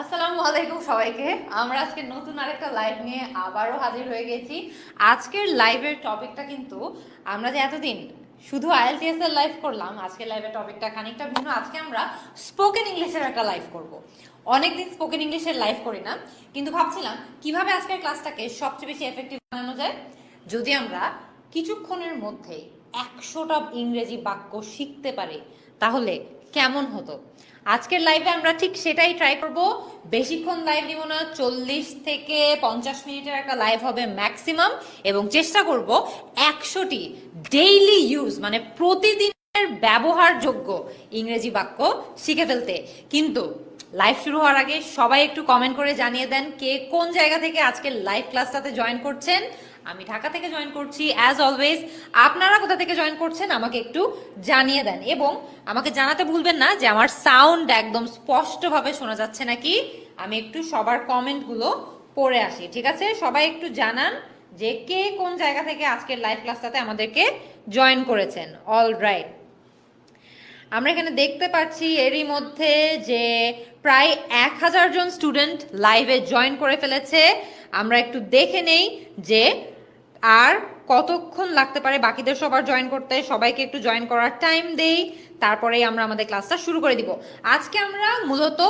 আসসালামু আলাইকুম সবাইকে। আমরা আজকে নতুন আরেকটা লাইভ নিয়ে আবারও হাজির হয়ে গেছি। আজকের লাইভের টপিকটা কিন্তু আমরা যে এতদিন শুধু আইএলটিএস এর লাইভ করলাম, আজকের লাইভের টপিকটা খানিকটা ভিন্ন। আজকে আমরা স্পোকেন ইংলিশের একটা লাইভ করব। অনেকদিন স্পোকেন ইংলিশের লাইভ করি না, কিন্তু ভাবছিলাম কীভাবে আজকের ক্লাসটাকে সবচেয়ে বেশি এফেক্টিভ বানানো যায়? যদি আমরা কিছুক্ষণের মধ্যেই একশোটা ইংরেজি বাক্য শিখতে পারি, তাহলে কেমন হতো? আজকের লাইভে আমরা ঠিক সেটাই ট্রাই করব। বেশিক্ষণ লাইভ দিব না, চল্লিশ থেকে পঞ্চাশ মিনিটের একটা লাইভ হবে ম্যাক্সিমাম এবং চেষ্টা করব একশোটি ডেইলি ইউজ মানে প্রতিদিনের ব্যবহারযোগ্য ইংরেজি বাক্য শিখে ফেলতে। কিন্তু লাইভ শুরু হওয়ার আগে সবাই একটু কমেন্ট করে জানিয়ে দেন কে কোন জায়গা থেকে আজকের লাইভ ক্লাসটাতে জয়েন করছেন। আমি ঢাকা থেকে জয়েন করছি অ্যাজ অলওয়েজ আপনারা কোথা থেকে জয়েন করছেন আমাকে একটু জানিয়ে দেন। এবং আমাকে জানাতে ভুলবেন না যে আমার সাউন্ড একদম স্পষ্টভাবে শোনা যাচ্ছে নাকি? আমি একটু সবার কমেন্টগুলো পড়ে আসি, ঠিক আছে? সবাই একটু জানান যে কে কোন জায়গা থেকে আজকের লাইভ ক্লাসটাতে আমাদেরকে জয়েন করেছেন। অল রাইট আমরা এখানে দেখতে পাচ্ছি এরই মধ্যে যে প্রায় এক হাজার জন স্টুডেন্ট লাইভে জয়েন করে ফেলেছে। আমরা একটু দেখে নেই যে আর কতক্ষণ লাগতে পারে বাকিদের সবার জয়েন করতে? সবাইকে একটু জয়েন করার টাইম দেই, তারপরেই আমরা আমাদের ক্লাসটা শুরু করে দিব। আজকে আমরা মূলত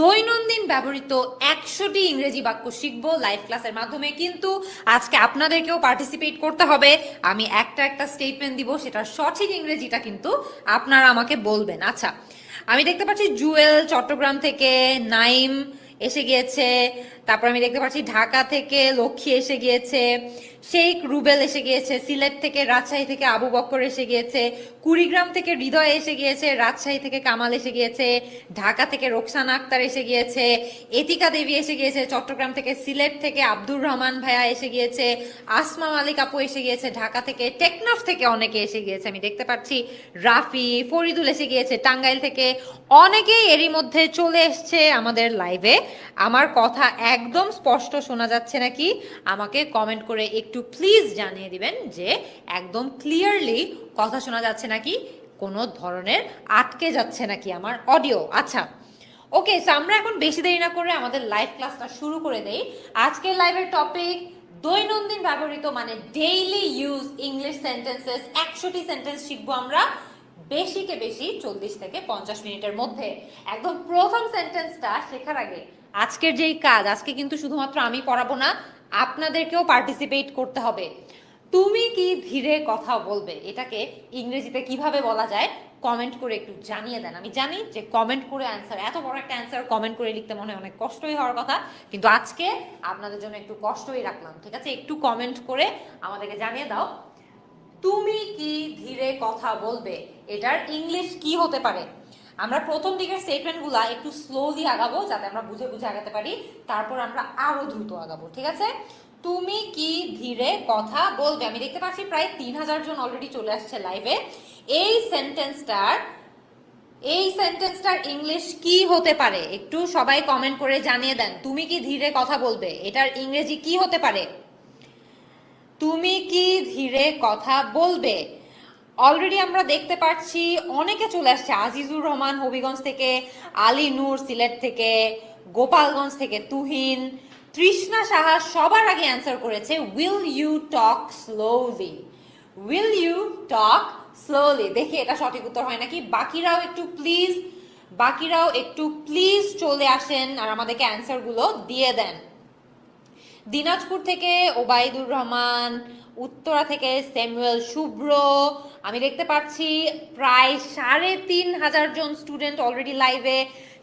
দৈনন্দিন ব্যবহৃত একশোটি ইংরেজি বাক্য শিখব লাইভ ক্লাসের মাধ্যমে। কিন্তু আজকে আপনাদেরকেও পার্টিসিপেট করতে হবে। আমি একটা একটা স্টেটমেন্ট দিব, সেটার সঠিক ইংরেজিটা কিন্তু আপনারা আমাকে বলবেন। আচ্ছা আমি দেখতে পাচ্ছি জুয়েল চট্টগ্রাম থেকে, নাইম এসে গিয়েছে। তারপর আমি দেখতে পাচ্ছি ঢাকা থেকে লক্ষ্মী এসে গিয়েছে। শেখ রুবেল এসে গিয়েছে সিলেট থেকে রাজশাহী থেকে আবু বক্কর এসে গিয়েছে কুড়িগ্রাম থেকে হৃদয় এসে গিয়েছে রাজশাহী থেকে কামাল এসে গিয়েছে ঢাকা থেকে রোকসানা আক্তার এসে গিয়েছে এতিকা দেবী এসে গিয়েছে চট্টগ্রাম থেকে সিলেট থেকে আব্দুর রহমান ভাইয়া এসে গিয়েছে আসমা মালিক আপু এসে গিয়েছে ঢাকা থেকে টেকনাফ থেকে অনেকে এসে গিয়েছে আমি দেখতে পাচ্ছি রাফি ফরিদুল এসে গিয়েছে টাঙ্গাইল থেকে অনেকেই এরই মধ্যে চলে এসছে আমাদের লাইভে আমার কথা একদম স্পষ্ট শোনা যাচ্ছে নাকি আমাকে কমেন্ট করে একটু প্লিজ জানিয়ে দিবেন যে একদম ক্লিয়ারলি কথা শোনা যাচ্ছে নাকি, কোনো ধরনের আটকে যাচ্ছে নাকি আমার অডিও আচ্ছা ওকে সো আমরা এখন বেশি দেরি না করে আমাদের লাইভ ক্লাসটা শুরু করে দেই। আজকের লাইভের টপিক দৈনন্দিন ব্যবহৃত মানে ডেইলি ইউজ ইংলিশ সেন্টেন্সেস একশোটি সেন্টেন্স শিখব আমরা বেশিকে বেশি চল্লিশ থেকে পঞ্চাশ মিনিটের মধ্যে। একদম প্রথম সেন্টেন্সটা শেখার আগে আজকের যেই কাজ, আজকে কিন্তু শুধুমাত্র আমি পড়াবো না আপনাদেরকেও পার্টিসিপেট করতে হবে। তুমি কি ধীরে কথা বলবে? এটাকে ইংরেজিতে কীভাবে বলা যায়? কমেন্ট করে একটু জানিয়ে দেন। আমি জানি যে কমেন্ট করে অ্যান্সার এত বড় একটা অ্যান্সার কমেন্ট করে লিখতে মনে হয় অনেক কষ্টই হওয়ার কথা। কিন্তু আজকে আপনাদের জন্য একটু কষ্টই রাখলাম, ঠিক আছে? একটু কমেন্ট করে আমাদেরকে জানিয়ে দাও। তুমি কি ধীরে কথা বলবে? এটার ইংলিশ কি হতে পারে? আমরা প্রথম দিকের স্টেটমেন্টগুলো একটু স্লোলি আগাবো, যাতে আমরা বুঝে বুঝে আগাতে পারি। তারপর আমরা আরও দ্রুত আগাবো, ঠিক আছে? তুমি কি ধীরে কথা বলবে? আমি দেখতে পাচ্ছি প্রায় তিন হাজার জন অলরেডি চলে আসছে লাইভে এই সেন্টেন্সটার এই সেন্টেন্সটার ইংলিশ কি হতে পারে? একটু সবাই কমেন্ট করে জানিয়ে দেন। তুমি কি ধীরে কথা বলবে? এটার ইংরেজি কি হতে পারে? তুমি কি ধীরে কথা বলবে? অলরেডি আমরা দেখতে পাচ্ছি অনেকে চলে আসছে, আজিজুর রহমান হবিগঞ্জ থেকে, আলী নূর সিলেট থেকে, গোপালগঞ্জ থেকে, তুহিন, তৃষ্ণা সাহা সবার আগে অ্যান্সার করেছে will you talk slowly will you talk slowly দেখি এটা সঠিক উত্তর হয় নাকি? বাকিরাও একটু প্লিজ বাকিরাও একটু প্লিজ চলে আসেন আর আমাদেরকে অ্যান্সারগুলো দিয়ে দেন। দিনাজপুর থেকে ওবায়দুর রহমান উত্তরা থেকে স্যামুয়েল শুভ্র। আমি দেখতে পাচ্ছি প্রায় সাড়ে তিন হাজার জন স্টুডেন্ট অলরেডি লাইভে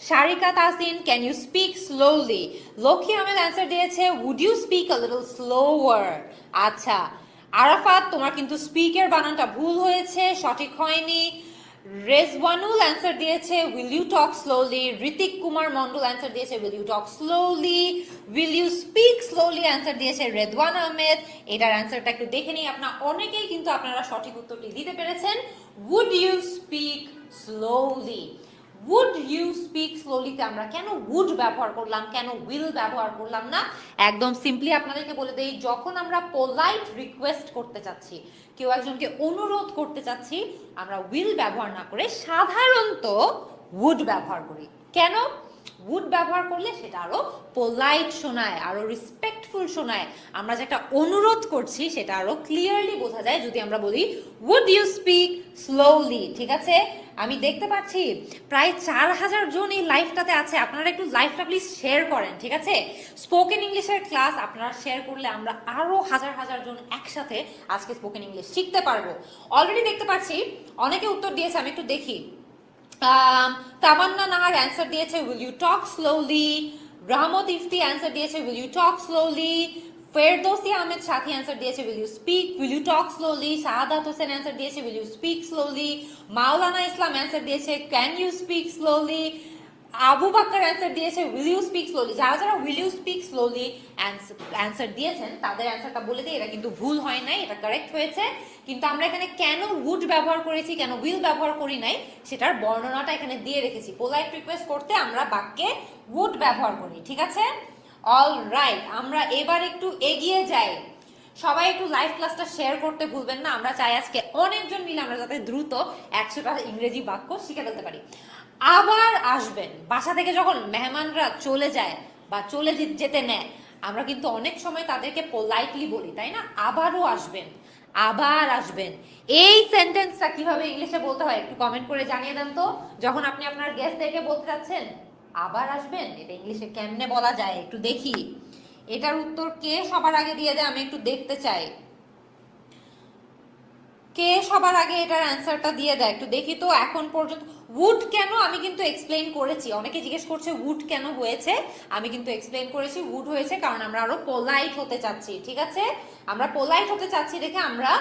Sharika Tasin can you speak slowly Lakshmi Ahmed answer দিয়েছে would you speak a little slower আচ্ছা আরাফাত, তোমার কিন্তু স্পিকের বানানটা ভুল হয়েছে, সঠিক হয়নি। রেজওয়ানুল অ্যান্সার দিয়েছে will you talk slowly Hrithik Kumar Mondal answer দিয়েছে will you talk slowly will you speak slowly answer দিয়েছে রেদওয়ান আহমেদ এটার অ্যান্সারটা একটু দেখে নিই। আপনার অনেকেই কিন্তু আপনারা সঠিক উত্তরটি দিতে পেরেছেন। Would you speak slowly would you speak স্লোলিতে আমরা কেন উড ব্যবহার করলাম? কেন উইল ব্যবহার করলাম না? একদম সিম্পলি আপনাদেরকে বলে দেই, যখন আমরা পোলাইট রিকোয়েস্ট করতে চাচ্ছি, কেউ একজনকে অনুরোধ করতে চাচ্ছি, আমরা উইল ব্যবহার না করে সাধারণত উড ব্যবহার করি। কেন? উড ব্যবহার করলে সেটা আরও পোলাইট শোনায়, আরও রেসপেক্টফুল শোনায়। আমরা যে একটা অনুরোধ করছি, সেটা আরও ক্লিয়ারলি বোঝা যায়। যদি আমরা বলি উড ইউ স্পিক স্লোলি ঠিক আছে? আমি দেখতে পাচ্ছি প্রায় চার হাজার জন এই লাইফটাতে আছে। আপনারা একটু লাইফটা প্লিজ শেয়ার করেন, ঠিক আছে? স্পোকেন ইংলিশের ক্লাস আপনারা শেয়ার করলে আমরা আরও হাজার হাজার জন একসাথে আজকে স্পোকেন ইংলিশ শিখতে পারব। অলরেডি দেখতে পাচ্ছি, অনেকে উত্তর দিয়েছে, আমি একটু দেখি। তামান্না নাহার অ্যান্সার দিয়েছে will you talk slowly Rahmat Ifti answer দিয়েছে will you talk slowly Ferdousi Ahmed Sathi answer দিয়েছে will you speak will you talk slowly Shahadat Hossain answer দিয়েছে will you speak slowly Maulana Islam answer দিয়েছে can you speak slowly Abu Bakkar answer দিয়েছে will you speak slowly যারা যারা will you speak slowly answer দিয়েছেন তাদের অ্যান্সারটা বলে দিই, এটা কিন্তু ভুল হয় নাই, এটা কারেক্ট হয়েছে। কিন্তু আমরা এখানে কেন উড ব্যবহার করেছি, কেন উইল ব্যবহার করি নাই, সেটার বর্ণনাটা এখানে দিয়ে রেখেছি। পোলাইট রিকোয়েস্ট করতে আমরা বাক্যে উড ব্যবহার করি, ঠিক আছে? অল রাইট আমরা এবার একটু এগিয়ে যাই। সবাই একটু লাইভ ক্লাসটা শেয়ার করতে ভুলবেন না, আমরা চাই আজকে অনেকজন মিলে আমরা যাতে দ্রুত একশোটা ইংরেজি বাক্য শিখে ফেলতে পারি। আবার আসবেন, বাসা থেকে যখন মেহমানরা চলে যায় বা চলে যেতে নেয়, আমরা কিন্তু অনেক সময় তাদেরকে পোলাইটলি বলি, তাই না? আবারও আসবেন, আবার আসবেন। এই সেন্টেন্সটা কীভাবে ইংলিশে বলতে হয় একটু কমেন্ট করে জানিয়ে দেন তো। যখন আপনি আপনার গেস্ট গেস্টদেরকে বলতে যাচ্ছেন আবার আসবেন? এটা ইংলিশে কেমনে বলা যায়? একটু দেখি। এটার উত্তর কে সবার আগে দিয়ে দেয়? আমি একটু দেখতে চাই। কে সবার আগে এটার অ্যান্সারটা দিয়ে দেয়? একটু দেখি তো, এখন পর্যন্ত। উড কেন? আমি কিন্তু এক্সপ্লেন করেছি। অনেকে জিজ্ঞেস করছে উড কেন হয়েছে? আমি কিন্তু এক্সপ্লেন করেছি উড হয়েছে কারণ আমরা আরও পোলাইট হতে চাচ্ছি, ঠিক আছে? আমরা পোলাইট হতে চাচ্ছি দেখে আমরা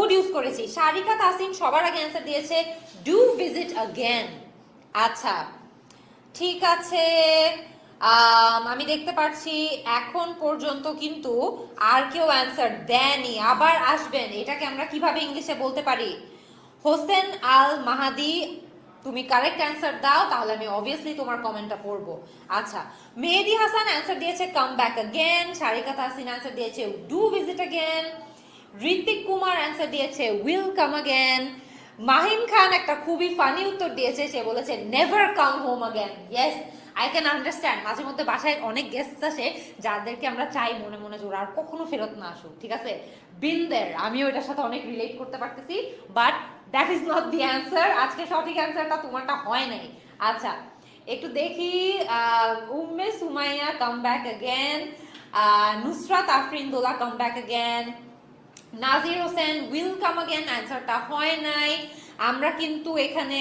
উড ইউজ করেছি। শারিকা তাসিম সবার আগে অ্যান্সার দিয়েছে ডু ভিজিট আগেন আচ্ছা ঠিক আছে। আমি দেখতে পাচ্ছি এখন পর্যন্ত কিন্তু আর কেউ অ্যান্সার দেয়নি। আবার আসবেন। এটাকে আমরা কীভাবে ইংলিশে বলতে পারি? হোসেন আল মাহাদি তুমি কারেক্ট অ্যান্সার দাও, তাহলে আমি অবভিয়াসলি তোমার কমেন্টটা পড়ব। আচ্ছা মেহেদি হাসান অ্যান্সার দিয়েছে come back again Sarika Tahsin answer দিয়েছে do visit again Ritwik Kumar answer দিয়েছে will come again Mahim Khan একটা খুবই ফানি উত্তর দিয়েছে, সে বলেছে never come home again yes I can understand মাঝে মধ্যে বাসায় অনেক গেস্ট আসে, যাদেরকে আমরা চাই মনে মনে জোর আর কখনো ফেরত না আসুক, ঠিক আছে? বিন্দের আমিও এটার সাথে অনেক রিলেট করতে পারতেছি but that is not the answer আজকে সঠিক অ্যান্সারটা তোমারটা হয় নাই। আচ্ছা একটু দেখি Umme Sumaiya come back again Nusrat Afrin Dola come back again Nazir Hossain will come again অ্যান্সারটা হয় নাই। আমরা কিন্তু এখানে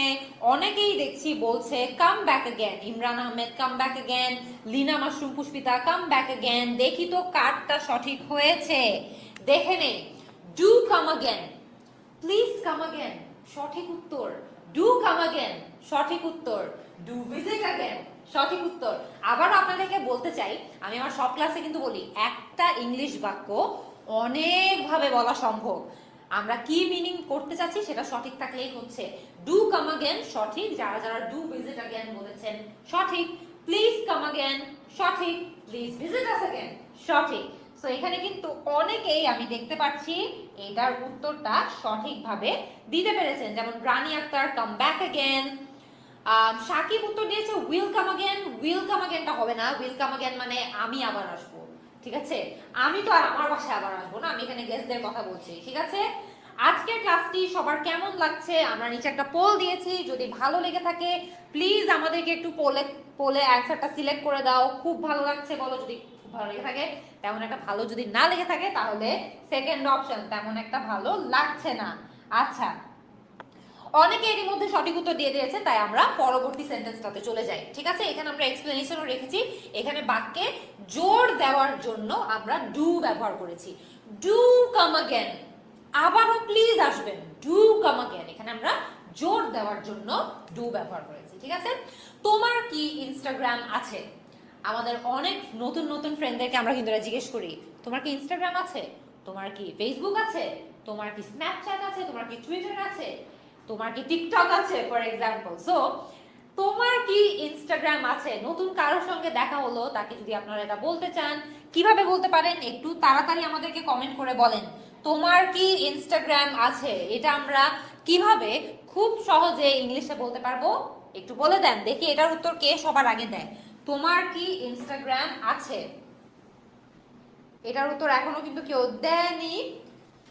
অনেকেই দেখছি বলছে come back again Imran Ahmed come back again Lina mushroom, Puspita come back again দেখি তো কার্ডটা সঠিক হয়েছে। দেখে নে। Do come again please come again সঠিক উত্তর। ডু কাম অ্যাগেন সঠিক উত্তর। ডু ভিজিট অ্যাগেন সঠিক উত্তর। আবার আপনাদেরকে বলতে চাই, আমি আমার সব ক্লাসে কিন্তু বলি, একটা ইংলিশ বাক্য অনেকভাবে বলা সম্ভব। আমরা কি মিনিং করতে চাচ্ছি সেটা সঠিক থাকলেই হচ্ছে। ডু কাম আগেন সঠিক। যারা যারা ডু ভিজিট আগেন বলেছেন, সঠিক। প্লিজ কাম আগেন সঠিক। প্লিজ ভিজিট আস আগেন সঠিক। সো এখানে কিন্তু অনেকেই আমি দেখতে পাচ্ছি এটার উত্তরটা সঠিকভাবে দিতে পেরেছেন। যেমন Rani Akter come back again Sakib উত্তর দিয়েছে will come again will come আগেনটা হবে না। উইল কাম আগেন মানে আমি আবার আসব। ঠিক আছে? আমি তো আর আমার বাসায় আবার আসব না, আমি এখানে গেস্টদের কথা বলছি, ঠিক আছে? আজকের ক্লাসটি সবার কেমন লাগছে? আমরা নিচে একটা পোল দিয়েছি, যদি ভালো লেগে থাকে প্লিজ আমাদেরকে একটু পোলে পোলে অ্যান্সারটা সিলেক্ট করে দাও। খুব ভালো লাগছে বলো যদি খুব ভালো লেগে থাকে। তেমন একটা ভালো যদি না লেগে থাকে, তাহলে সেকেন্ড অপশন তেমন একটা ভালো লাগছে না। আচ্ছা অনেকে এর মধ্যে সঠিক উত্তর দিয়ে দিয়েছে, তাই আমরা পরবর্তী সেন্টেন্সটাতে চলে যাই। ঠিক আছে? এখানে আমরা এক্সপ্লেনেশনও রেখেছি। এখানে বাক্যে জোর দেওয়ার জন্য আমরা ডু ব্যবহার করেছি। ডু কাম অ্যাগেন আবারও প্লিজ আসবেন। ডু কাম অ্যাগেন এখানে আমরা জোর দেওয়ার জন্য ডু ব্যবহার করেছি। ঠিক আছে? তোমার কি ইনস্টাগ্রাম আছে? আমাদের অনেক নতুন নতুন ফ্রেন্ডদেরকে আমরা কিন্তু জিজ্ঞেস করি, তোমার কি ইনস্টাগ্রাম আছে? তোমার কি ফেসবুক আছে? তোমার কি স্ন্যাপচ্যাট আছে? তোমার কি টুইটার আছে? তোমার কি টিকটক আছে ফর এক্সাম্পল সো তোমার কি ইনস্টাগ্রাম আছে? নতুন কারোর সঙ্গে দেখা হলো, তাকে যদি আপনারা এটা বলতে চান, কীভাবে বলতে পারেন? একটু তাড়াতাড়ি আমাদেরকে কমেন্ট করে বলেন। তোমার কি ইনস্টাগ্রাম আছে? এটা আমরা কীভাবে খুব সহজে ইংলিশে বলতে পারব? একটু বলে দেন, দেখি এটার উত্তর কে সবার আগে দেয়। তোমার কি ইনস্টাগ্রাম আছে? এটার উত্তর এখনও কিন্তু কেউ দেয়নি।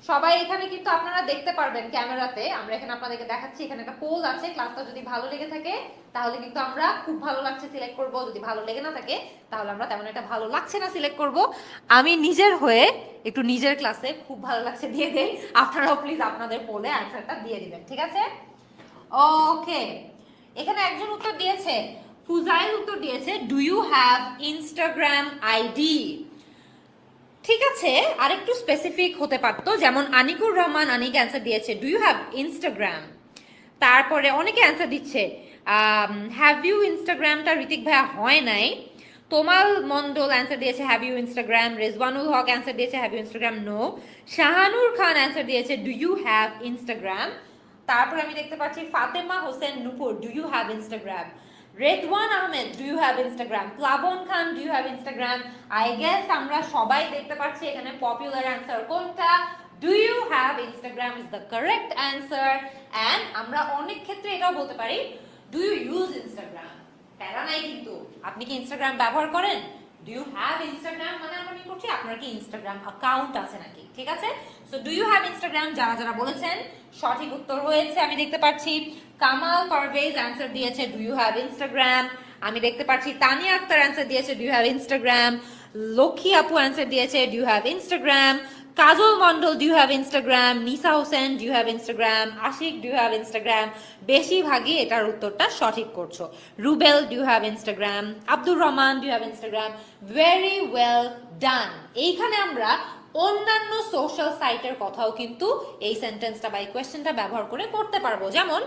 সবাই এখানে কিন্তু আপনারা দেখতে পারবেন ক্যামেরাতে। আমরা এখানে আপনাদেরকে দেখাচ্ছি, এখানে একটা পোল আছে ক্লাসটা যদি ভালো লেগে থাকে, তাহলে কিন্তু আমরা খুব ভালো লাগছে সিলেক্ট করব। যদি ভালো লেগে না থাকে, তাহলে আমরা তেমন একটা ভালো লাগছে না সিলেক্ট করব। আমি নিজের হয়ে একটু নিজের ক্লাসে খুব ভালো লাগছে দিয়ে দেই। আপনারাও প্লিজ আপনাদের পোলে অ্যান্সারটা দিয়ে দিবেন, ঠিক আছে? ওকে এখানে একজন উত্তর দিয়েছে। ফুজাইল উত্তর দিয়েছে do you have Instagram ID ঠিক আছে, আরেকটু স্পেসিফিক হতে পারতো, যেমন আনিকুর রহমান আনিক অ্যান্সার দিয়েছে ডু ইউ হ্যাভ ইনস্টাগ্রাম তারপরে অনেকে অ্যান্সার দিচ্ছে হ্যাভ ইউ ইনস্টাগ্রামটা ঋতিক ভাইয়া হয় নাই? তোমাল মন্ডল অ্যান্সার দিয়েছে have you Instagram Rezwanul Haque answer দিয়েছে have you Instagram no Shahanur Khan answer দিয়েছে ডু ইউ হ্যাভ ইনস্টাগ্রাম তারপর আমি দেখতে পাচ্ছি, Fatema Hossain Nupur do you have Instagram Redwan Ahmed do you have Instagram Plabon Khan do you have Instagram I guess আমরা সবাই দেখতে পাচ্ছি এখানে পপুলার অ্যান্সার কোনটা? Do you have Instagram is the correct answer and আমরা অনেক ক্ষেত্রে এটাও বলতে পারি ডু ইউ ইউজ ইনস্টাগ্রাম প্যারা নাই কিন্তু। আপনি কি ইনস্টাগ্রাম ব্যবহার করেন? ডু ইউ হ্যাভ ইনস্টাগ্রাম মানে আমরা কি করছি? আপনার কি ইনস্টাগ্রাম অ্যাকাউন্ট আছে নাকি? ঠিক আছে? So do you have Instagram যারা যারা বলেছেন, সঠিক উত্তর হয়েছে, আমি দেখতে পাচ্ছি। কামাল পারভেজ অ্যান্সার দিয়েছে ডু ইউ হ্যাভ ইনস্টাগ্রাম আমি দেখতে পাচ্ছি, তানিয়া আক্তার অ্যান্সার দিয়েছে do you have Instagram Lakshmi আপু অ্যান্সার দিয়েছে do you have Instagram Kajal Mondal you have Instagram Nisa Hossain you have Instagram Ashik do have Instagram বেশিরভাগই এটার উত্তরটা সঠিক করছ। Rubel do have Instagram Abdur Rahman do have Instagram very well done এইখানে আমরা অন্যান্য social সাইটের কথাও কিন্তু এই সেন্টেন্সটা বা এই কোয়েশ্চেনটা ব্যবহার করে করতে পারব। যেমন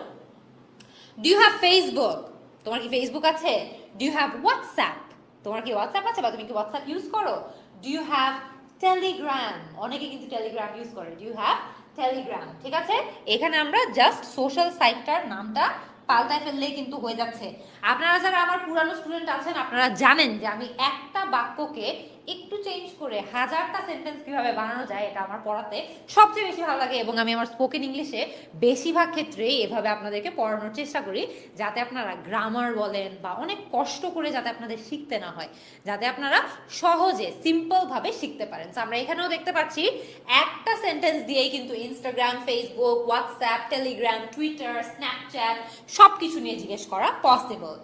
ডু ইউ হ্যাভ ফেসবুক তোমার কি ফেসবুক আছে? ডু ইউ হ্যাভ হোয়াটসঅ্যাপ তোমার কি হোয়াটসঅ্যাপ আছে বা তুমি কি হোয়াটসঅ্যাপ ইউজ করো? ডু ইউ হ্যাভ টেলিগ্রাম অনেকে কিন্তু টেলিগ্রাম ইউজ করে। ইউ হ্যাভ টেলিগ্রাম ঠিক আছে? এখানে আমরা জাস্ট সোশ্যাল সাইটটার নামটা পাল্টায় ফেললেই কিন্তু হয়ে যাচ্ছে। আপনারা যারা আমার পুরানো স্টুডেন্ট আছেন, আপনারা জানেন যে আমি একটা বাক্যকে একটু চেঞ্জ করে হাজারটা সেন্টেন্স কীভাবে বানানো যায় এটা আমার পড়াতে সবচেয়ে বেশি ভালো লাগে এবং আমি আমার স্পোকেন ইংলিশে বেশিরভাগ ক্ষেত্রেই এভাবে আপনাদেরকে পড়ানোর চেষ্টা করি যাতে আপনারা গ্রামার বলেন বা অনেক কষ্ট করে যাতে আপনাদের শিখতে না হয়, যাতে আপনারা সহজে সিম্পলভাবে শিখতে পারেন। তো আমরা এখানেও দেখতে পাচ্ছি একটা সেন্টেন্স দিয়েই কিন্তু Instagram Facebook WhatsApp Telegram Twitter Snapchat সব কিছু নিয়ে জিজ্ঞেস করা পসিবল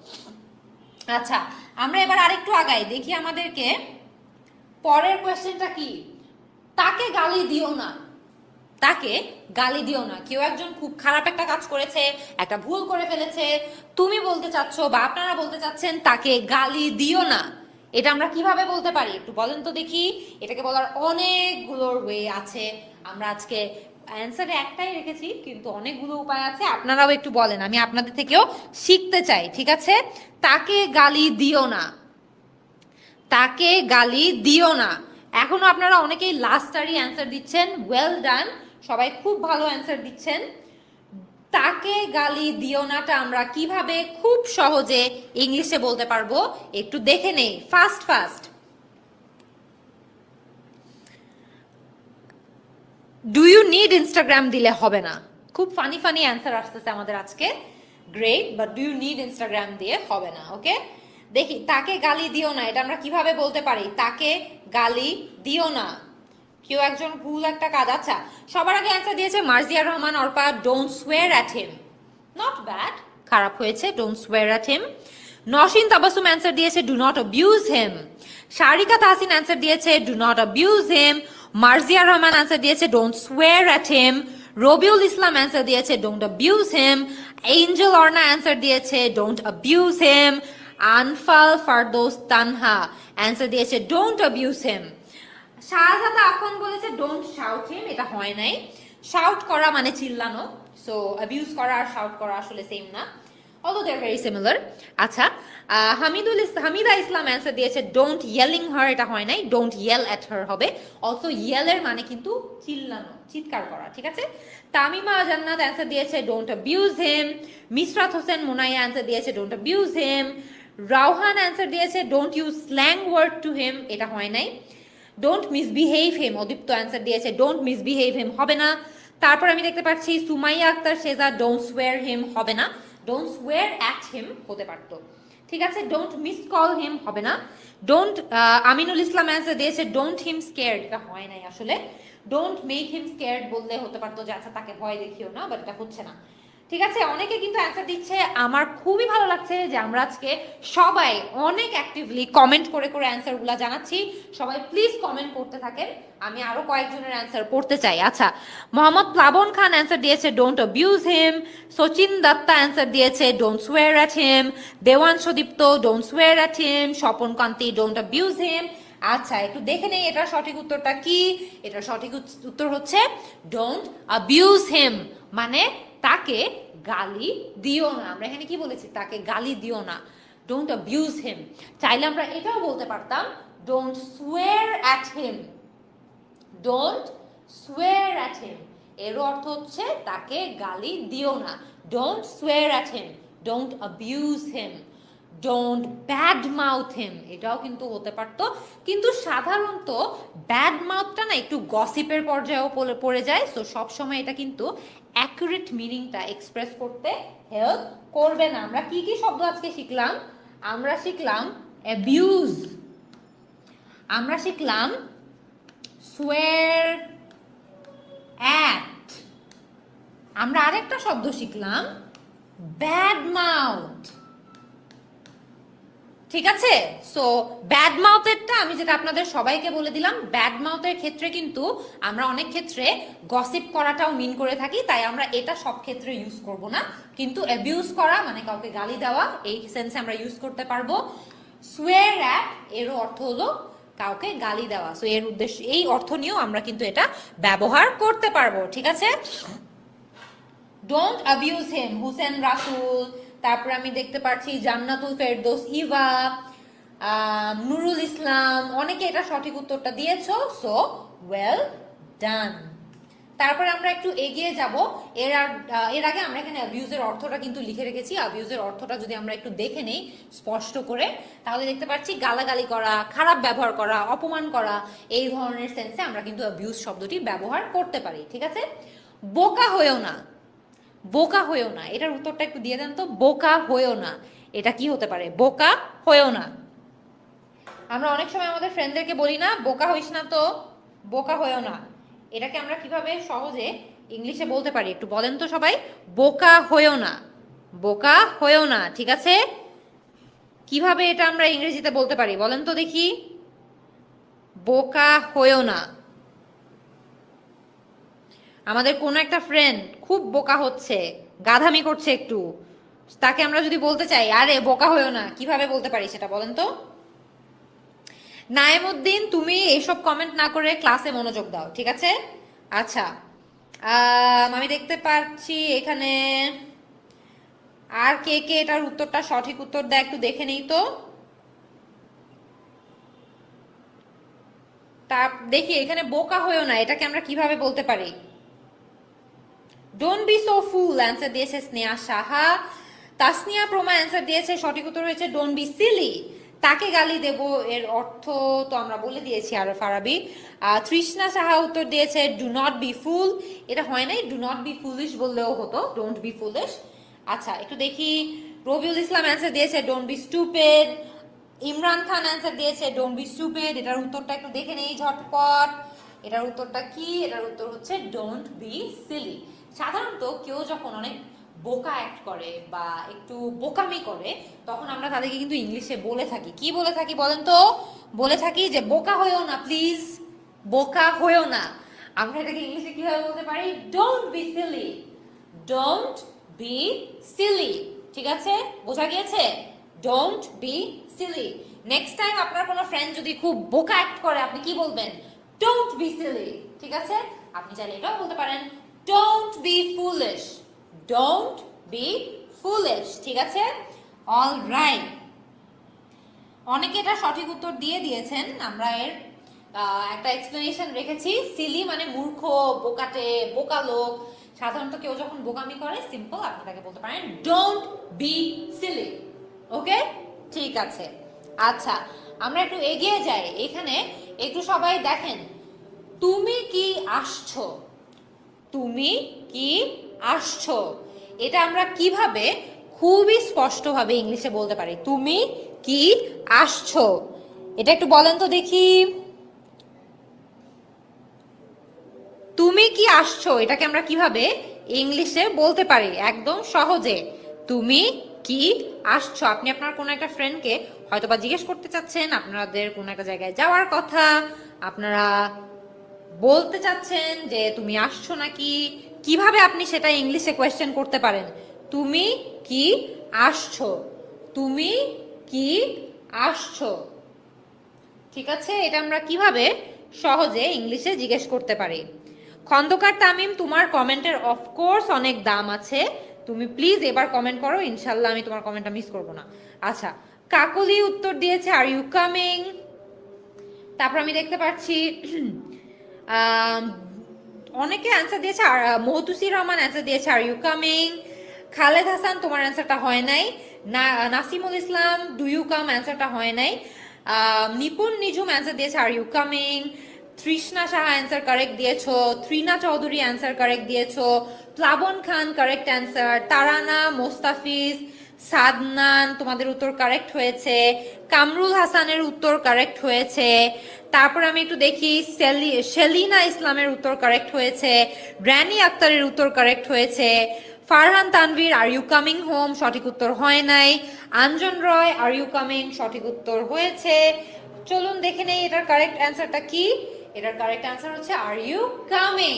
আচ্ছা আমরা এবার আরেকটু আগাই। দেখি আমাদেরকে পরের কোয়েশ্চেনটা কি? তাকে গালি দিও না। তাকে গালি দিও না। কেউ একজন খুব খারাপ একটা কাজ করেছে, একটা ভুল করে ফেলেছে। তুমি বলতে চাচ্ছ বা আপনারা বলতে চাচ্ছেন তাকে গালি দিও না। এটা আমরা কীভাবে বলতে পারি? একটু বলেন তো দেখি। এটাকে বলার অনেকগুলোর ওয়ে আছে। আমরা আজকে অ্যান্সারে একটাই রেখেছি, কিন্তু অনেকগুলো উপায় আছে। আপনারাও একটু বলেন। আমি আপনাদের থেকেও শিখতে চাই, ঠিক আছে? তাকে গালি দিও না। তাকে গালি দিও না। এখনও আপনারা অনেকেই লাস্টারই অ্যান্সার দিচ্ছেন। ওয়েল ডান সবাই খুব ভালো অ্যান্সার দিচ্ছেন। তাকে গালি দিও নাটা আমরা কীভাবে খুব সহজে ইংলিশে বলতে পারব? একটু দেখে নেই। Fast fast do you need Instagram দিলে হবে না? খুব ফানি ফানি অ্যান্সার আসতেছে আমাদের আজকে। Great but do you need Instagram দিয়ে হবে না ওকে দেখি, তাকে গালি দিও না, এটা আমরা কীভাবে বলতে পারি? তাকে গালি দিও না। কেউ একজন ভুল একটা কাজ আচ্ছা সবার আগে অ্যান্সার দিয়েছে Marzia Rahman, Arpa don't swear at him not bad খারাপ হয়েছে don't swear at him Nosin Tabassum answer দিয়েছে do not abuse him Sharika Tahsin answer দিয়েছে do not abuse him Marzia Rahman answer দিয়েছে don't swear at him Rabiul Islam answer দিয়েছে don't abuse him Angel Orna answer দিয়েছে don't abuse him Anfal Fardous Tanha. Answer দিয়েছে don't abuse him Shahzada এখন বলেছে don't shout হিম এটা হয় নাই। Shout করা মানে চিল্লানো। সো অ্যাবিউজ করা আর শাউট করা আসলে সেম না। Although they are very similar আচ্ছা হামিদুল হামিদা ইসলাম অ্যান্সার দিয়েছে ডোন্ট ইয়েলিং হার এটা হয় নাই। ডোন্ট ইয়েল অ্যাট হার হবে। অলসো ইয়েলের মানে কিন্তু চিল্লানো, চিৎকার করা, ঠিক আছে? তামিমা জান্নাত অ্যান্সার দিয়েছে don't abuse him Misrat Hossain Monaiya answer দিয়েছে don't abuse him Rauhan answer দিয়েছে don't use slang word to him এটা হয় নাই। Don't misbehave him Adipta answer দিয়েছে ডোন্ট মিসবিহেভ হেম হবে না। তারপর আমি দেখতে পাচ্ছি, সুমাইয়া আক্তার শেজা ডোন্ট সোয়ার হেম হবে না। ডোন্ট সোয়ার অ্যাট হেম হতে পারতো। ঠিক আছে ডোন্ট মিস কল হিম হবে না। ডোন্ট আমিনুল ইসলাম অ্যান্সার দিয়েছে ডোন্ট হিম স্কেয়ার্ড এটা হয় নাই আসলে। ডোন্ট মেক হিম স্কেয়ার্ড বললে হতে পারতো যে আচ্ছা তাকে ভয় দেখিও না বাট এটা হচ্ছে না। ঠিক আছে? অনেকে কিন্তু অ্যান্সার দিচ্ছে, আমার খুবই ভালো লাগছে যে আমরা আজকে সবাই অনেক অ্যাক্টিভলি কমেন্ট করে করে অ্যান্সারগুলো জানাচ্ছি। সবাই প্লিজ কমেন্ট করতে থাকেন। আমি আরও কয়েকজনের অ্যান্সার পড়তে চাই। আচ্ছা মোহাম্মদ প্লাবন খান অ্যান্সার দিয়েছে don't abuse him Sachin Datta answer দিয়েছে don't swear at him Dewan Sadipta don't swear at him Swapan Kanti don't abuse him আচ্ছা একটু দেখে নেই এটা সঠিক উত্তরটা কি? এটা সঠিক উত- উত্তর হচ্ছে ডোন্ট অ্যাবিউজ হিম মানে তাকে গালি দিও না। আমরা এখানে কি বলেছি? তাকে গালি দিও না। ডোন্ট অ্যাবিউজ হিম চাইলে আমরা এটাও বলতে পারতাম don't swear at him don't swear at him এর অর্থ হচ্ছে তাকে গালি দিও না। Don't swear at him don't abuse him don't bad mouth him এটাও কিন্তু হতে পারতো। কিন্তু সাধারণত ব্যাড মাউথটা না একটু গসিপের পর্যায়েও পড়ে- যায়। সো সবসময় এটা কিন্তু অ্যাকুরেট মিনিংটা এক্সপ্রেস করতে হেল্প করবে না। আমরা কি কি শব্দ আজকে শিখলাম? আমরা শিখলাম অ্যাবিউজ আমরা শিখলাম সোয়ার অ্যাট আমরা আরেকটা শব্দ শিখলাম ব্যাড মাউথ ঠিক আছে? সো ব্যাড মাউথেরটা আমি যেটা আপনাদের সবাইকে বলে দিলাম ব্যাড মাউথের ক্ষেত্রে কিন্তু আমরা অনেক ক্ষেত্রে গসিপ করাটাও মিন করে থাকি, তাই আমরা এটা সব ক্ষেত্রে ইউজ করব না। কিন্তু অ্যাবিউজ করা মানে কাউকে গালি দেওয়া, এই সেন্সে আমরা ইউজ করতে পারব। সুয়ের অ্যাট এরও অর্থ হলো কাউকে গালি দেওয়া। সো এর উদ্দেশ্য, এই অর্থ নিয়েও আমরা কিন্তু এটা ব্যবহার করতে পারব, ঠিক আছে? ডোন্ট অ্যাবিউজ হিম হুসেন রাসুল তারপর আমি দেখতে পাচ্ছি জান্নাতুল ফেরদোস, ইভা নুরুল ইসলাম, অনেকে এটা সঠিক উত্তরটা দিয়েছ, সো ওয়েল ডান তারপর আমরা একটু এগিয়ে যাব। এর এর আগে আমরা এখানে অ্যাবিউজের অর্থটা কিন্তু লিখে রেখেছি। অ্যাবিউজের অর্থটা যদি আমরা একটু দেখে নেই, স্পষ্ট করে, তাহলে দেখতে পাচ্ছি গালাগালি করা, খারাপ ব্যবহার করা, অপমান করা, এই ধরনের সেন্সে আমরা কিন্তু অ্যাবিউজ শব্দটি ব্যবহার করতে পারি, ঠিক আছে? বোকা হয়েও না। বোকা হয়েও না। এটার উত্তরটা একটু দিয়ে দেন তো, বোকা হয়েও না। এটা কি হতে পারে? বোকা হয়েও না। আমরা অনেক সময় আমাদের ফ্রেন্ডদেরকে বলি না, বোকা হইস না তো, বোকা হয়েও না। এটাকে আমরা কীভাবে সহজে ইংলিশে বলতে পারি? একটু বলেন তো সবাই। বোকা হয়েও না। বোকা হয়েও না, ঠিক আছে? কীভাবে এটা আমরা ইংরেজিতে বলতে পারি? বলেন তো দেখি। বোকা হয়েও না। আমাদের কোনো একটা ফ্রেন্ড খুব বোকা হচ্ছে, গাধামি করছে একটু। তাকে আমরা যদি বলতে চাই, আরে বোকা হয়েও না, কীভাবে বলতে পারি সেটা বলেন তো? নাইমুদ্দিন তুমি এইসব কমেন্ট না করে ক্লাসে মনোযোগ দাও, ঠিক আছে? আচ্ছা আমি দেখতে পাচ্ছি এখানে আর কে কে এটার উত্তরটা সঠিক উত্তর দেয় একটু দেখে নেই তো? তা, দেখি, এখানে বোকা হয়েও না, এটাকে আমরা কীভাবে বলতে পারি? Don't be so fool answer দিয়েছে স্নেহা সাহা। তাসনিয়া প্রমা অ্যান্সার দিয়েছে সঠিক উত্তর হয়েছে ডোন্ট বি সিলি তাকে গালি দেব, এর অর্থ তো আমরা বলে দিয়েছি আর ফারাবি তৃষ্ণা সাহা উত্তর দিয়েছে ডু নট বি ফুল এটা হয় নাই ডু নট বি ফুলিশ বললেও হতো ডোন্ট বি ফুলিশ আচ্ছা একটু দেখি, রবিউল ইসলাম অ্যান্সার দিয়েছে don't be stupid Imran Khan answer দিয়েছে ডোন্ট বি স্টুপেড এটার উত্তরটা একটু দেখে নেই ঝটপট। এটার উত্তরটা কি? এটার উত্তর হচ্ছে ডোন্ট বি সিলি সাধারণত কেউ যখন অনেক বোকা অ্যাক্ট করে বা একটু বোকামি করে, তখন আমরা তাদেরকে কিন্তু ইংলিশে বলে থাকি। কি বলে থাকি বলেন তো? বলে থাকি যে, বোকা হয়েও না প্লিজ বোকা হয়েও না। আমরা এটাকে ইংলিশে কীভাবে বলতে পারি? Don't be silly don't be silly ঠিক আছে? বোঝা গিয়েছে? Don't be silly next time আপনার কোনো ফ্রেন্ড যদি খুব বোকা অ্যাক্ট করে, আপনি কি বলবেন? ডোন্ট বি সিলি ঠিক আছে? আপনি চাইলে এটাও বলতে পারেন। Don't be foolish don't be foolish ঠিক আছে? অল রাইট অনেকে এটা সঠিক উত্তর দিয়ে দিয়েছেন। আমরা এর একটা এক্সপ্লেনেশন রেখেছি। সিলি মানে মূর্খ, বোকাটে, বোকা লোক। সাধারণত কেউ যখন বোকামি করে সিম্পল আপনি তাকে বলতে পারেন ডোন্ট বি সিলি ওকে ঠিক আছে। আচ্ছা আমরা একটু এগিয়ে যাই। এখানে একটু সবাই দেখেন, তুমি কি আসছো? তুমি কি আসছো? এটা আমরা কীভাবে খুবই স্পষ্টভাবে ইংলিশে বলতে পারি। তুমি কি আসছো? এটা একটু বলেন তো দেখি। তুমি কি আসছো? এটাকে আমরা কীভাবে ইংলিশে বলতে পারি? একদম সহজে। তুমি কি আসছো? আপনি আপনার কোনো একটা ফ্রেন্ডকে হয়তো বা জিজ্ঞেস করতে চাচ্ছেন। আপনাদের কোনো একটা জায়গায় যাওয়ার কথা। আপনারা বলতে চাচ্ছেন যে তুমি আসছো নাকি? কীভাবে আপনি সেটা ইংলিশে কোয়েশ্চেন করতে পারেন? তুমি কি আসছো? তুমি কি আসছো? ঠিক আছে, এটা আমরা কীভাবে সহজে ইংলিশে জিজ্ঞেস করতে পারি? খন্দকার তামিম, তোমার কমেন্টের অফকোর্স অনেক দাম আছে। তুমি প্লিজ এবার কমেন্ট করো ইনশাল্লাহ আমি তোমার কমেন্টটা মিস করব না। আচ্ছা কাকলি উত্তর দিয়েছে আর ইউ কামিং তারপর আমি দেখতে পাচ্ছি অনেকে অ্যান্সার দিয়েছে আর মহতুসির রহমান অ্যান্সার দিয়েছে are you coming Khaled Hasan তোমার অ্যান্সারটা হয় নাই। Nasimul Islam do you come অ্যান্সারটা হয় নাই। আম, নিপুণ নিঝুম অ্যান্সার দিয়েছে are you coming Trishna Saha answer correct দিয়েছ ত্রিনা চৌধুরী অ্যান্সার কারেক্ট দিয়েছ প্লাবন খান কারেক্ট অ্যান্সার তারানা মোস্তাফিজ সাদনান তোমাদের উত্তর কারেক্ট হয়েছে, কামরুল হাসানের উত্তর কারেক্ট হয়েছে, তারপর আমি একটু দেখি সেলি, সেলিনা ইসলামের উত্তর কারেক্ট হয়েছে, রানি আক্তারের উত্তর কারেক্ট হয়েছে, Farhan Tanvir are you coming home সঠিক উত্তর হয় নাই, আঞ্জন রয় আর ইউ কামিং সঠিক উত্তর হয়েছে, চলুন দেখে নেই এটার কারেক্ট অ্যান্সারটা কি, এটার কারেক্ট অ্যান্সার হচ্ছে আর ইউ কামিং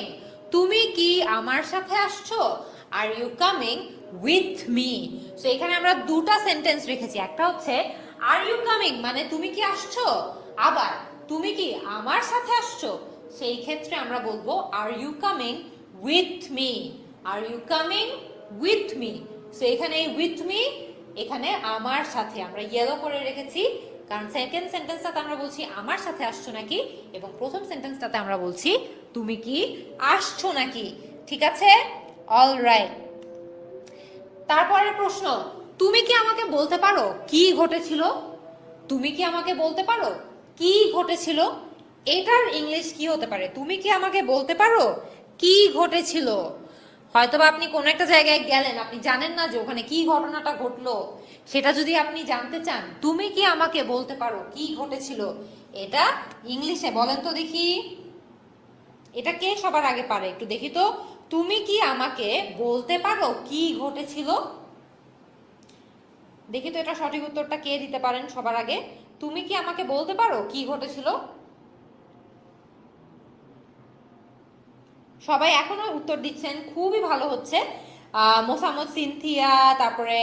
তুমি কি আমার সাথে আসছো? Are you coming with me so এখানে আমরা দুটা সেন্টেন্স রেখেছি। একটা হচ্ছে আর ইউ কামিং মানে তুমি কি আসছো? আবার, তুমি কি আমার সাথে আসছো? সেই ক্ষেত্রে আমরা বলব are you coming with me are you coming with me so এখানে এই উইথ মি এখানে আমার সাথে আমরা ইয়েলো করে রেখেছি। কারণ সেকেন্ড সেন্টেন্সটাতে আমরা বলছি, আমার সাথে আসছো নাকি? এবং প্রথম সেন্টেন্সটাতে আমরা বলছি, তুমি কি আসছো নাকি? ঠিক আছে? অল রাইট তারপরের প্রশ্ন, তুমি কি আমাকে বলতে পারো কি ঘটেছিল? তুমি কি আমাকে বলতে পারো কি ঘটেছিল? এটার ইংলিশ কি হতে পারে? তুমি কি আমাকে বলতে পারো কি ঘটেছিল? হয়তোবা আপনি কোনো একটা জায়গায় গেলেন, আপনি জানেন না যে ওখানে কি ঘটনাটা ঘটলো। সেটা যদি আপনি জানতে চান, তুমি কি আমাকে বলতে পারো কি ঘটেছিল? এটা ইংলিশে বলেন তো দেখি। এটা কে সবার আগে পারে? একটু দেখি তো। তুমি কি আমাকে বলতে পারো কি ঘটেছিল? দেখি তো এটা সঠিক উত্তরটা কে দিতে পারেন সবার আগে। তুমি কি আমাকে বলতে পারো কি ঘটেছিল? সবাই এখনও উত্তর দিচ্ছেন খুবই ভালো হচ্ছে। আহ, মোসাম্মদ সিনথিয়া তারপরে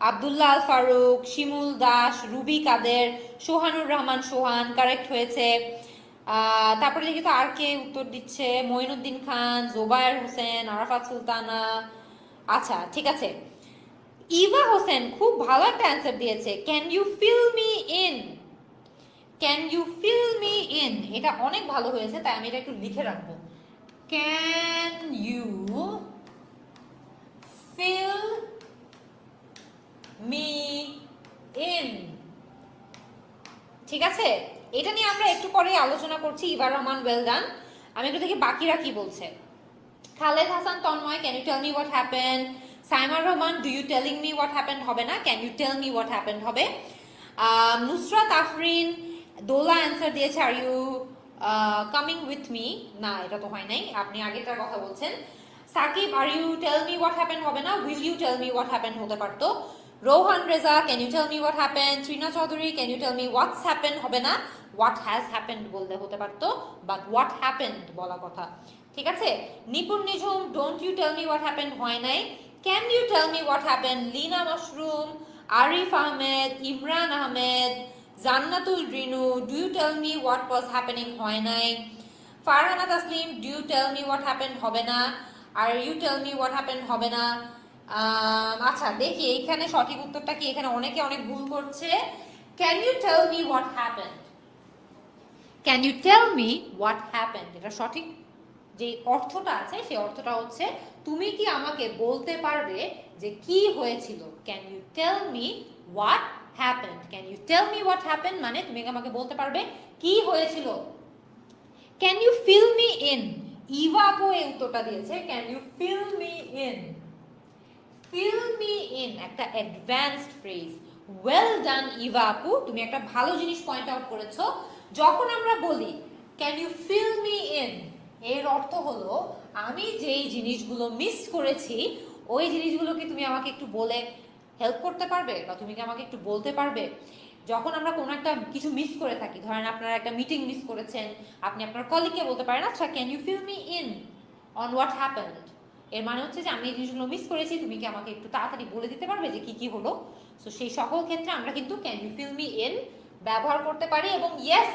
আব্দুল্লাহ আল ফারুক শিমুল দাস রুবি কাদের সোহানুর রহমান সোহান কারেক্ট হয়েছে। তারপরে দেখি তো আর কে উত্তর দিচ্ছে? মঈনুদ্দিন খান, জোবায়ের হোসেন, আরাফাত সুলতানা। আচ্ছা ঠিক আছে। ইভা হোসেন খুব ভালো একটা অ্যান্সার দিয়েছে। Can you fill me in can you fill me in এটা অনেক ভালো হয়েছে, তাই আমি এটা একটু লিখে রাখব। Can you fill me in ঠিক আছে? এটা নিয়ে আমরা একটু পরেই আলোচনা করছি ইবার রহমান ওয়েল ডান আমি একটু দেখি বাকিরা কি বলছে। Khaled Hasan, Tanmoy can you tell me what happen Saimar Rahman do you telling me what happen হবে না? Can you tell me what happen হবে। নুসরাত আফরিন, দোলা অ্যান্সার দিয়েছে are you coming with me না, এটা তো হয় নাই, আপনি আগেটার কথা বলছেন। Sakib are you tell me what happen হবে না? Will you tell me what happen হতে পারতো। Rohan Reza can you tell me what happen Trina Chowdhury can you tell me what's happen হবে না? হোয়াট হ্যাজ হ্যাপেন্ড বলতে হতে পারতো but what happened বলা কথা। ঠিক আছে? Nipun Nijhum don't you tell me what happen হয় নাই। Can you tell me what happen Lina Mashrum Arif Ahmed Imran Ahmed Jannatul Rinu do you tell me what was happening হয় নাই। Farhana Taslim do you tell me what happen হবে না। Are you tell me what happen হবে না। আচ্ছা দেখি, এইখানে সঠিক উত্তরটা কি? এখানে অনেকে অনেক ভুল করছে। Can you tell me what happen can you tell me what happen এটা সঠিক যে অর্থটা আছে, সেই অর্থটা হচ্ছে, তুমি কি আমাকে বলতে পারবে যে কি হয়েছিল? Can you tell me what happen can you tell me what happen মানে তুমি আমাকে বলতে পারবে কি হয়েছিল? Can you fill me in Eva আপু এই উত্তরটা দিয়েছে। Can you fill me in fill me in একটা advanced phrase well done Eva আপু, তুমি একটা ভালো জিনিস পয়েন্ট আউট করেছ। যখন আমরা বলি can you fill me in এর অর্থ হলো, আমি যেই জিনিসগুলো মিস করেছি, ওই জিনিসগুলোকে তুমি আমাকে একটু বলে হেল্প করতে পারবে? বা তুমি কি আমাকে একটু বলতে পারবে? যখন আমরা কোনো একটা কিছু মিস করে থাকি, ধরেন আপনারা একটা মিটিং মিস করেছেন, আপনি আপনার কলিগকে বলতে পারেন আচ্ছা can you fill me in on what happened এর মানে হচ্ছে যে আমি এই জিনিসগুলো মিস করেছি, তুমি কি আমাকে একটু তাড়াতাড়ি বলে দিতে পারবে যে কি কি হলো? সো সেই সকল ক্ষেত্রে আমরা কিন্তু can you fill me in ব্যবহার করতে পারি এবং ইয়েস